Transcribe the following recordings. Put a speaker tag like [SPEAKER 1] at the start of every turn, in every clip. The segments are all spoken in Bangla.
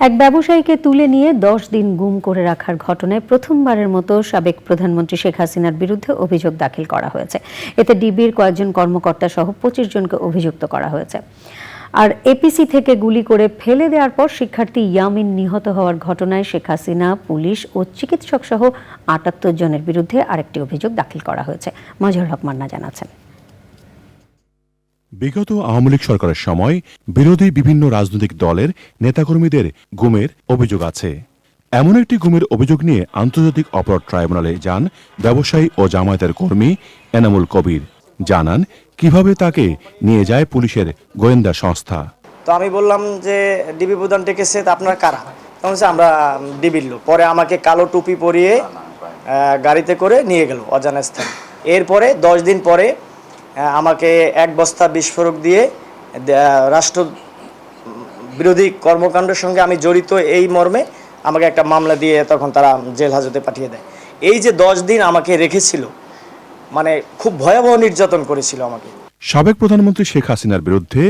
[SPEAKER 1] এক ব্যবসায়ীকে তুলে নিয়ে দশ দিন গুম করে রাখার ঘটনায় প্রথমবারের মতো সাবেক প্রধানমন্ত্রী শেখ হাসিনার বিরুদ্ধে অভিযোগ দাখিল করা হয়েছে। এতে ডিবির কয়েকজন কর্মকর্তা সহ পঁচিশ জনকে অভিযুক্ত করা হয়েছে। আর এপিসি থেকে গুলি করে ফেলে দেওয়ার পর শিক্ষার্থী ইয়ামিন নিহত হওয়ার ঘটনায় শেখ হাসিনা, পুলিশ ও চিকিৎসক সহ আটাত্তর জনের বিরুদ্ধে আরেকটি অভিযোগ দাখিল করা হয়েছে। মজহর হক মান্না জানাচ্ছেন।
[SPEAKER 2] বিগত আওয়ামী লীগ সরকারের সময় বিরোধী বিভিন্ন রাজনৈতিক দলের নেতাকর্মীদের গুমের অভিযোগ আছে। এমন একটি গুমের অভিযোগ নিয়ে আন্তর্জাতিক অপরাধ ট্রাইব্যুনালে যান ব্যবসায়ী ও জামায়াতের কর্মী এনামুল কবির। জানান কীভাবে তাকে নিয়ে যায় পুলিশের গোয়েন্দা সংস্থা।
[SPEAKER 3] তো আমি বললাম যে, ডিবি প্রধান ডেকেছে, তা আপনারা কারা? তখন আমরা ডিবির লোক। পরে আমাকে কালো টুপি পরিয়ে গাড়িতে করে নিয়ে গেল অজানা স্থানে। এরপরে দশ দিন পরে আমাকে এক বস্তা বিস্ফোরক দিয়ে রাষ্ট্র বিরোধী কর্মকাণ্ডের সঙ্গে আমি জড়িত এই মর্মে আমাকে একটা মামলা দিয়ে তখন তারা জেল হাজতে পাঠিয়ে দেয়। এই যে দশ দিন আমাকে রেখেছিল মানে খুব ভয়াবহ নির্যাতন করেছিল আমাকে।
[SPEAKER 2] সাবেক প্রধানমন্ত্রী শেখ হাসিনার বিরুদ্ধে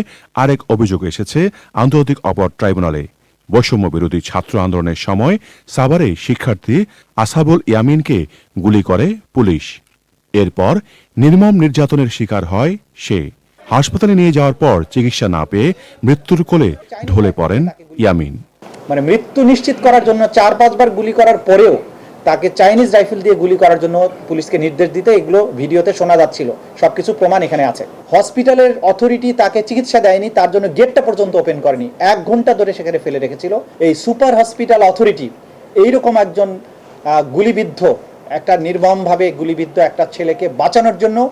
[SPEAKER 2] আরেক অভিযোগ এসেছে আন্তর্জাতিক অপরাধ ট্রাইব্যুনালে। বৈষম্য বিরোধী ছাত্র আন্দোলনের সময় সাভারে শিক্ষার্থী আসাবুল ইয়ামিনকে গুলি করে পুলিশ। এরপর নির্মম নির্যাতনের শিকার হয় সে। হাসপাতালে নিয়ে যাওয়ার পর চিকিৎসা না পেয়ে মৃত্যুর কোলে ঢলে পড়েন ইয়ামিন।
[SPEAKER 4] মানে মৃত্যু নিশ্চিত করার জন্য চার, পাঁচবার গুলি করার পরেও তাকে চাইনিজ রাইফেল দিয়ে গুলি করার জন্য পুলিশকে নির্দেশ দিতে এগুলো ভিডিওতে শোনা যাচ্ছিল। সবকিছু প্রমাণ এখানে আছে। হসপিটালের অথরিটি তাকে চিকিৎসা দেয়নি, তার জন্য গেটটা পর্যন্ত ওপেন করেনি। এক ঘণ্টা ধরে সেখানে ফেলে রেখেছিল। এই সুপার হসপিটাল অথরিটি, এইরকম একজন গুলিবিদ্ধ একটা নির্মমভাবে গুলিবিদ্ধ একটা ছেলেকে বাঁচানোর জন্য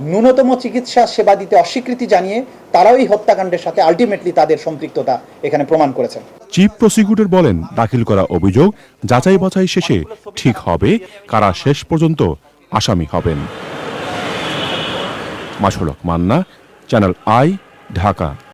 [SPEAKER 4] ন্যূনতম চিকিৎসা সেবা দিতে অস্বীকৃতি জানিয়ে তারাও এই হত্যাকাণ্ডের সাথে আলটিমেটলি তাদের সম্পৃক্ততা এখানে প্রমাণ করেছেন।
[SPEAKER 2] চিফ প্রসিকিউটর বলেন, দাখিল করা অভিযোগ যাচাই বাছাই শেষে ঠিক হবে, কারা শেষ পর্যন্ত আসামি হবেন। মাসুলক মান্না, চ্যানেল আই, ঢাকা।